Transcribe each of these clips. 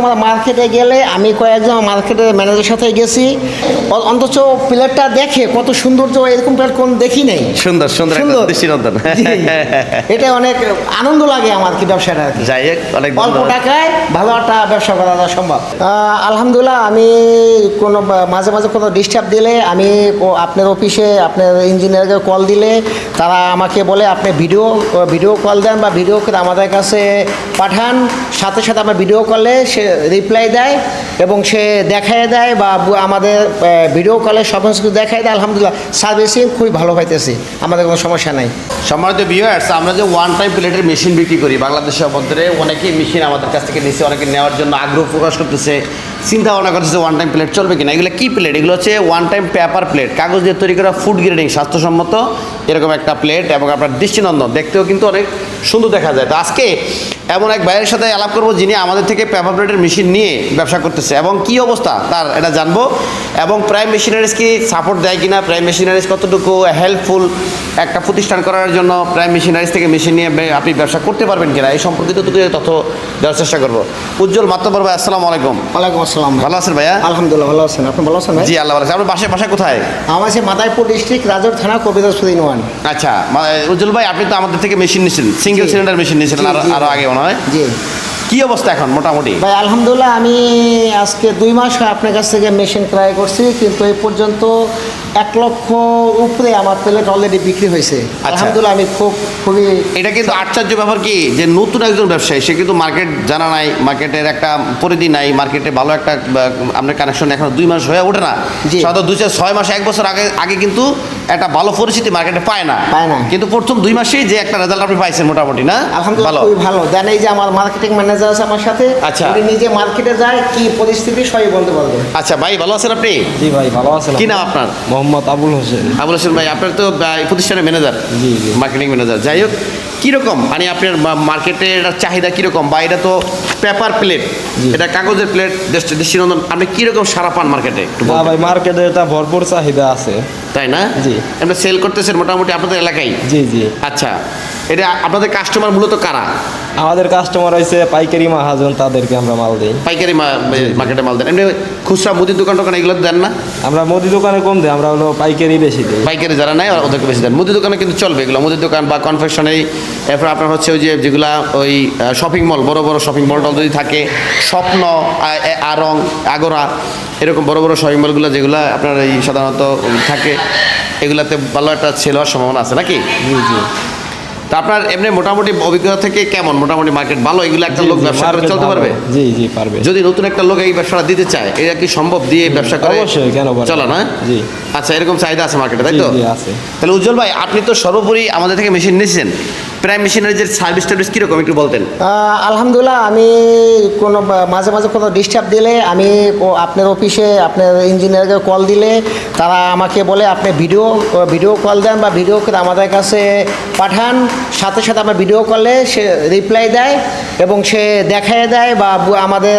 Customer মার্কেটে গেলে আমি কয়েকজন মার্কেটের ম্যানেজারের সাথে গেছি। অন্তত প্লেটটা দেখে কত সৌন্দর্য এরকম প্লেট কোন দেখি নেই। সুন্দর সুন্দর। দৃষ্টিনন্দন। এটা অনেক আনন্দ লাগে আমার কি ব্যবসাটা যাই হোক অনেক অল্প টাকায় ভালো একটা ব্যবসা করা সম্ভব। আলহামদুলিল্লাহ আমি কোনো মাঝে মাঝে কোনো ডিস্টার্ব দিলে আমি আপনার অফিসে আপনার ইঞ্জিনিয়ারকে কল দিলে তারা আমাকে বলে আপনি ভিডিও ভিডিও কল দেন বা ভিডিও করে আমাদের কাছে পাঠান। সাথে সাথে আমার ভিডিও কলে সে রিপ্লাই দেয় এবং সে দেখায় দেয় বা আমাদের ভিডিও কলে সমস্ত কিছু দেখায় দেয়, আলহামদুলিল্লাহ সার্ভিসিং খুবই ভালো হইতেছে আমাদের কোনো সমস্যা নাই। সম্মানিত ভিউয়ার্স আমরা যে ওয়ান টাইম প্লেটের মেশিন বিক্রি করি, বাংলাদেশের মধ্যে অনেকেই মেশিন আমাদের কাছ থেকে নিচ্ছে অনেকে নেওয়ার জন্য আগ্রহ প্রকাশ করতেছে। চিন্তা ভাবনা করতেছে ওয়ান টাইম প্লেট চলবে কিনা? এগুলো কি প্লেট এগুলো হচ্ছে ওয়ান টাইম পেপার প্লেট কাগজ দিয়ে তৈরি করা ফুড গ্রেডিং স্বাস্থ্যসম্মত এরকম একটা প্লেট এবং আপনার দৃষ্টিনন্দন। দেখতেও কিন্তু অনেক সুন্দর দেখা যায়। তো আজকে এমন এক ভাইয়ের সাথে আলাপ করব যিনি আমাদের থেকে পেপার প্লেটের মেশিন নিয়ে ব্যবসা করতেছে এবং কি অবস্থা তার এটা জানব। এবং প্রাইম মেশিনারিজ কি সাপোর্ট দেয় কিনা? প্রাইম মেশিনারিজ কতটুকু হেল্পফুল একটা প্রতিষ্ঠান করার জন্য প্রাইম মেশিনারিজ থেকে মেশিন নিয়ে আপনি ব্যবসা করতে পারবেন কিনা? এই সম্পর্কিত দুটো তথ্য দেওয়ার চেষ্টা করব। উজ্জ্বল মাত্তবর ভাই, আসসালামু আলাইকুম। ওয়ালাইকুম আসসালাম ভালো আছেন ভাইয়া? আলহামদুলিল্লাহ ভালো আছেন। আপনি ভালো আছেন জি আল্লাহ ভালো আছেন আপনার বাসায় বাসা কোথায়? আমার আছে ডিস্ট্রিক্ট রাজর থানা আচ্ছা উজ্জ্বল ভাই আপনি তো আমাদের থেকে মেশিন নিয়েছিলেন সিঙ্গেল সিলিন্ডার মেশিন নিয়েছিলেন আরও। আগে মনে হয়। জি। কি অবস্থা এখন মোটামুটি? ভাই আলহামদুলিল্লাহ আমি আজকে দুই মাস হয় আপনার কাছ থেকে মেশিন ক্রয় করছি কিন্তু এই পর্যন্ত এক লক্ষ উপরে আমার প্লেট অলরেডি বিক্রি হয়েছে। আলহামদুলিল্লাহ আমি খুব খুবই এটা কিন্তু আশ্চর্য ব্যাপার কি যে নতুন একজন ব্যবসায়ী সে কিন্তু মার্কেট জানা নাই মার্কেটের একটা পরিধি নাই মার্কেটে ভালো একটা আপনার কানেকশন এখন দুই মাস হয়ে ওঠে না। সাধারণত দুই চার ছয় মাস এক বছর আগে আগে কিন্তু একটা ভালো পরিস্থিতি মার্কেটে পায় না। পায় না। কিন্তু প্রথম দুই মাসেই যে একটা রেজাল্ট আপনি পাইছেন মোটামুটি না? আলহামদুলিল্লাহ ভালো। খুবই ভালো। দেন এই যে আমার মার্কেটিং ম্যানেজার আছে আমার সাথে আচ্ছা। উনি নিজে মার্কেটে যায় কি পরিস্থিতি সবই বলতে পারবে। আচ্ছা ভাই ভালো আছেন আপনি? জি ভাই ভালো আছেন কি নাম আপনার? মোহাম্মদ আবুল হোসেন। আবুল হোসেন ভাই আপনার তো প্রতিষ্ঠানের ম্যানেজার জি, জি। মার্কেটিং ম্যানেজার যাই হোক কীরকম? মানে আপনার মা- মার্কেটের চাহিদা কীরকম? বা এটা তো পেপার প্লেট এটা কাগজের প্লেট দৃষ্টিনন্দন আপনি কীরকম সারা পান মার্কেটে না ভাই মার্কেটে এটা ভরপুর চাহিদা আছে। তাই না? জি। আপনি সেল করতেছেন মোটামুটি আপনাদের এলাকায়? জি জি। আচ্ছা এটা আপনাদের কাস্টমার মূলত কারা? আমাদের কাস্টমার হয়েছে পাইকারি মাহাজন তাদেরকে আমরা মাল দিই। পাইকারি মার্কেটে মাল দেন। এমনি খুচরা মুদির দোকান টোকান এগুলো দেন না? আমরা মুদি দোকানে কম দিই আমরা হলো পাইকারি বেশি দিই। পাইকারি যারা নেয় ওদেরকে বেশি দেন। মুদি দোকানে কিন্তু চলবে এগুলো। মুদির দোকান বা কনফেকশনারি এরপর আপনার হচ্ছে ওই যে যেগুলা ওই শপিং মল বড় বড় শপিং মল টল যদি থাকে স্বপ্ন আরং আগরা এরকম বড় বড় শপিং মলগুলো যেগুলো আপনার এই সাধারণত থাকে এগুলাতে ভালো একটা সেল হওয়ার সম্ভাবনা আছে নাকি? জি জি। তা আপনার এমনি মোটামুটি অভিজ্ঞতা থেকে কেমন? মোটামুটি মার্কেট ভালো? এগুলো একটা লোক ব্যবসা করে চলতে পারবে? জি জি পারবে। যদি নতুন একটা লোক এই ব্যবসাটা দিতে চায় এটা কি সম্ভব দিয়ে ব্যবসা করে অবশ্যই, কেন চলো না? জি। আচ্ছা এরকম চাহিদা আছে মার্কেটে তাই তো? আছে। তাহলে উজ্জ্বল ভাই আপনি তো সর্বোপরি আমাদের থেকে মেশিন নিয়েছেন প্রাইম মেশিনের যে সার্ভিস টার্ভিস কীরকম একটু বলতেন? আলহামদুলিল্লাহ আমি কোনো মাঝে মাঝে কোনো ডিস্টার্ব দিলে আমি আপনার অফিসে আপনার ইঞ্জিনিয়ারকে কল দিলে তারা আমাকে বলে আপনি ভিডিও ভিডিও কল দেন বা ভিডিও করে আমাদের কাছে পাঠান। সাথে সাথে আমার ভিডিও কলে সে রিপ্লাই দেয় এবং সে দেখায় দেয় বা আমাদের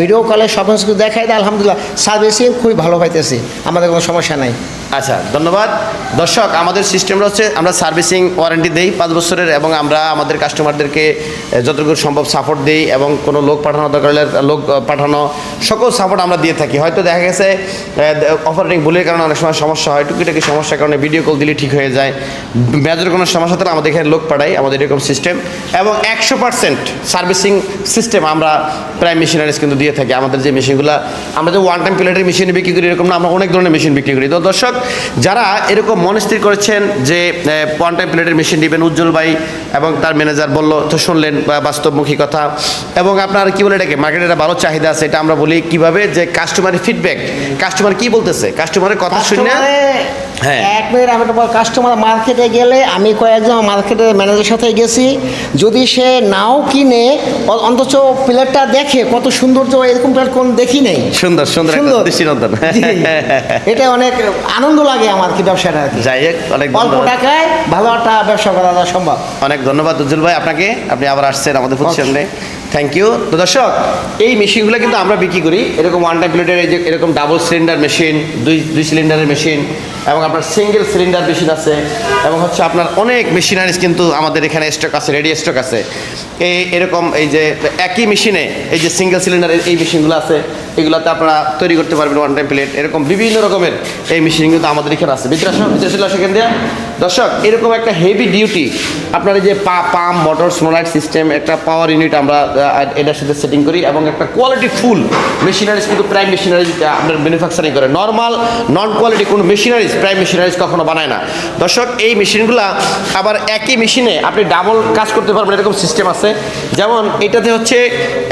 ভিডিও কলে সমস্ত কিছু দেখায় দেয়। আলহামদুলিল্লাহ সার্ভিসিং খুবই ভালো হইতেছে আমাদের কোনো সমস্যা নাই। আচ্ছা ধন্যবাদ। দর্শক আমাদের সিস্টেমটা হচ্ছে আমরা সার্ভিসিং ওয়ারেন্টি দেই। পাঁচ বছরের এবং আমরা আমাদের কাস্টমারদেরকে যতটুকু সম্ভব সাপোর্ট দিই এবং কোনো লোক পাঠানো দরকার হলে লোক পাঠানো, সকল সাপোর্ট আমরা দিয়ে থাকি। হয়তো দেখা গেছে অপারেটিং ভুলের কারণে অনেক সময় সমস্যা হয়, টুকিটাকি সমস্যার কারণে ভিডিও কল দিলে ঠিক হয়ে যায়। মেজর কোনো সমস্যা থাকলে আমাদের এখানে লোক পাঠাই আমাদের এরকম সিস্টেম এবং একশো পার্সেন্ট সার্ভিসিং সিস্টেম আমরা প্রায় মেশিনারিজ কিন্তু দিয়ে থাকি। আমাদের যে মেশিনগুলো আমরা যে ওয়ান টাইম প্লেটের মেশিন বিক্রি করি এরকম না, আমরা অনেক ধরনের মেশিন বিক্রি করি। তো দর্শক, যারা এরকম মনস্থির করেছেন যে ওয়ান টাইম প্লেটের মেশিন নেবেন, উজ্জ্বল ভাই এবং তার ম্যানেজার বলল তো শুনলেন বাস্তবমুখী কথা। এবং আপনার কি বলে এটাকে মার্কেটে একটা ভালো চাহিদা আছে। এটা আমরা বলি কীভাবে? যে কাস্টমারের ফিডব্যাক কাস্টমার কি বলতেছে? কাস্টমারের কথা শুনে হ্যাঁ। এক মিনিট আমি বল কাস্টমার মার্কেটে গেলে আমি কয়েকজন মার্কেটের ম্যানেজারের সাথে গেছি। যদি সে নাও কিনে অন্তত প্লেটটা দেখে কত সৌন্দর্য এরকম প্লেট কোন দেখি নেই। সুন্দর সুন্দর। দৃষ্টিনন্দন। এটা অনেক আনন্দ লাগে আমার কি ব্যবসাটা আর কি। যাই হোক অনেক অল্প টাকায় ভালো একটা ব্যবসা করা সম্ভব। অনেক ধন্যবাদ উজ্জ্বল ভাই আপনাকে। আপনি আবার আসছেন আমাদের প্রতিষ্ঠানে। থ্যাংক ইউ তো দর্শক এই মেশিনগুলো কিন্তু আমরা বিক্রি করি। এরকম ওয়ান টাইম প্লেটের এই যে এরকম ডাবল সিলিন্ডার মেশিন দুই দুই সিলিন্ডারের মেশিন এবং আপনার সিঙ্গেল সিলিন্ডার মেশিন আছে, এবং হচ্ছে আপনার অনেক মেশিনারিজ কিন্তু আমাদের এখানে স্টক আছে রেডি স্টক আছে। এই এরকম এই যে একই মেশিনে এই যে সিঙ্গেল সিলিন্ডারের এই মেশিনগুলো আছে, এগুলোতে আপনারা তৈরি করতে পারবেন ওয়ান টাইম প্লেট এরকম বিভিন্ন রকমের এই মেশিন কিন্তু আমাদের এখানে আছে। ভিতরে আসো ভিতরে দর্শক, এরকম একটা হেভি ডিউটি আপনার এই যে পা পাম্প মোটর স্নোলাইট সিস্টেম একটা পাওয়ার ইউনিট আমরা এটার সাথে সেটিং করি, এবং একটা কোয়ালিটি ফুল মেশিনারিজ কিন্তু প্রাইম মেশিনারিজ আপনার ম্যানুফ্যাকচারিং করে। নর্মাল নন কোয়ালিটি কোনো মেশিনারিজ প্রাইম মেশিনারিজ কখনো বানায় না। দর্শক, এই মেশিনগুলা আবার একই মেশিনে আপনি ডাবল কাজ করতে পারবেন, এরকম সিস্টেম আছে। যেমন এটাতে হচ্ছে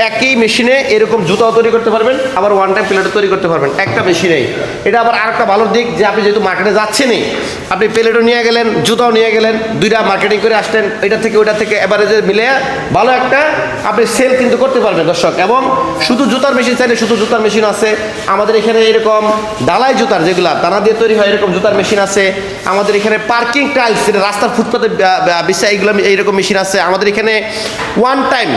একই মেশিনে এরকম জুতাও তৈরি করতে পারবেন, আবার ওয়ান টাইম প্লেটও তৈরি করতে পারবেন, একটা মেশিনেই। এটা আবার আরেকটা ভালো দিক যে আপনি যেহেতু মার্কেটে যাচ্ছেনই, আপনি প্লেটও নিয়ে গেলেন, জুতাও নিয়ে গেলেন, দুইটা মার্কেটিং করে আসলেন, এটা থেকে ওইটা থেকে এভারেজে মিলে ভালো একটা আপনি সেল কিন্তু করতে পারবেন, দর্শক। এবং শুধু জুতার মেশিন চাইলে শুধু জুতার মেশিন আছে। আমাদের এখানে এরকম ডালাই জুতার যেগুলা, দানা দিয়ে তৈরি হয়, এরকম জুতার মেশিন আছে, আমাদের এখানে পার্কিং টাইলস রাস্তার ফুটপাতে বিষয় এইগুলো এইরকম মেশিন আছে। আমাদের এখানে ওয়ান টাইম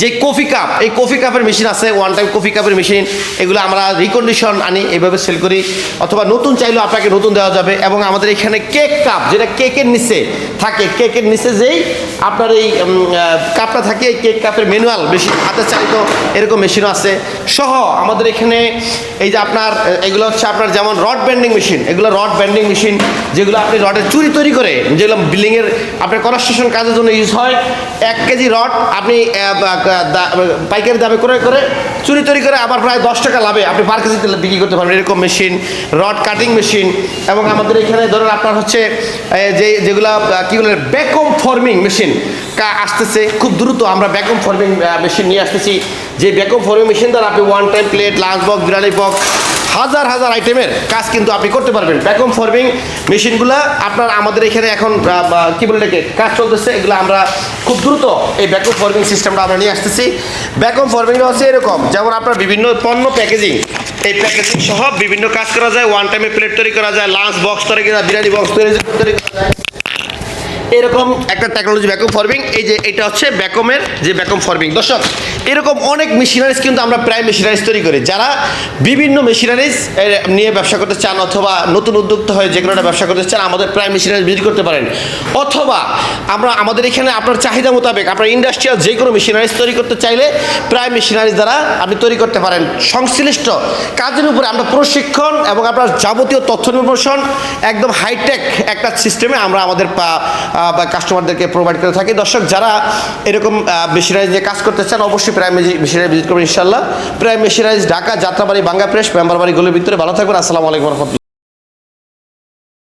যে কফি কাপ এই কফি কাপের মেশিন আছে ওয়ান টাইম কফি কাপের মেশিন, এগুলো আমরা রিকন্ডিশন আনি এইভাবে সেল করি। অথবা নতুন চাইলেও আপনাকে নতুন দেওয়া যাবে। এবং আমাদের এখানে কেক কাপ যেটা কেকের নিচে থাকে কেকের নিচে যেই আপনার এই কাপটা থাকে, এই কেক কাপের ম্যানুয়াল মেশিন হাতে চালিত এরকম মেশিনও আছে। সহ আমাদের এখানে এই যে আপনার, এগুলো হচ্ছে আপনার যেমন রড ব্যান্ডিং মেশিন এগুলো রড ব্যান্ডিং মেশিন যেগুলো আপনি রডের চুরি তৈরি করে, যেগুলো বিল্ডিংয়ের আপনার কনস্ট্রাকশন কাজের জন্য ইউজ হয়, এক কেজি রড আপনি পাইকারি দামে ক্রয় করে, চুরি তৈরি করে আবার প্রায় দশ টাকা লাভে আপনি পার কেজিতে বিক্রি করতে পারবেন। এরকম মেশিন রড কাটিং মেশিন এবং আমাদের এখানে ধরুন আপনার হচ্ছে যে, যেগুলা কি বলে ব্যাকম ফর্মিং মেশিন আসতেছে, খুব দ্রুত আমরা ব্যাকম ফর্মিং মেশিন নিয়ে আসতেছি। যে ব্যাকম ফর্মিং মেশিন দ্বারা আপনি one time plate lunch box biryani box হাজার হাজার আইটেমের কাজ কিন্তু আপনি করতে পারবেন। ব্যাকম ফর্মিং মেশিনগুলো আপনার আমাদের এখানে এখন কি বলে এটাকে, কাজ চলতেছে, এগুলো আমরা খুব দ্রুত এই ব্যাকম ফর্মিং সিস্টেমটা আমরা নিয়ে আসতেছি। ব্যাকম ফর্মিংটা হচ্ছে এরকম, যেমন আপনার বিভিন্ন পণ্য প্যাকেজিং এই প্যাকেজিং সহ বিভিন্ন কাজ করা যায় ওয়ান টাইমে প্লেট তৈরি করা যায় লাঞ্চ বক্স তৈরি করা বিরিয়ানি বক্স তৈরি তৈরি করা যায় এরকম একটা টেকনোলজি ভ্যাকুম ফর্মিং এই যে এটা হচ্ছে ভ্যাকুমের যে ভ্যাকুম ফর্মিং দর্শক, এরকম অনেক মেশিনারিজ কিন্তু আমরা প্রায় মেশিনারিজ তৈরি করি। যারা বিভিন্ন মেশিনারিজ নিয়ে ব্যবসা করতে চান অথবা নতুন উদ্যোক্তা হয়ে যে কোনো একটা ব্যবসা করতে চান, আমাদের প্রায় মেশিনারিজ ভিজিট করতে পারেন। অথবা আমরা, আমাদের এখানে আপনার চাহিদা মোতাবেক আপনার ইন্ডাস্ট্রিয়াল যে কোনো মেশিনারিজ তৈরি করতে চাইলে প্রায় মেশিনারিজ দ্বারা আপনি তৈরি করতে পারেন। সংশ্লিষ্ট কাজের উপরে আমরা প্রশিক্ষণ এবং আপনার যাবতীয় তথ্য নির্ভরশন একদম হাইটেক একটা সিস্টেমে আমরা আমাদের কাস্টমারদেরকে প্রোভাইড করে থাকি। দর্শক, যারা এরকম মেশিনারিজ নিয়ে কাজ করতে চান, অবশ্যই প্রাইম মেশিনারি ভিজিট করবেন ইনশাল্লাহ প্রাইম মেশিনারিজ ঢাকা, যাত্রাবাড়ি বাঙ্গা প্রেস মেম্বারবাড়ি, গলির ভিতরে। ভালো থাকবেন, আসসালামু আলাইকুম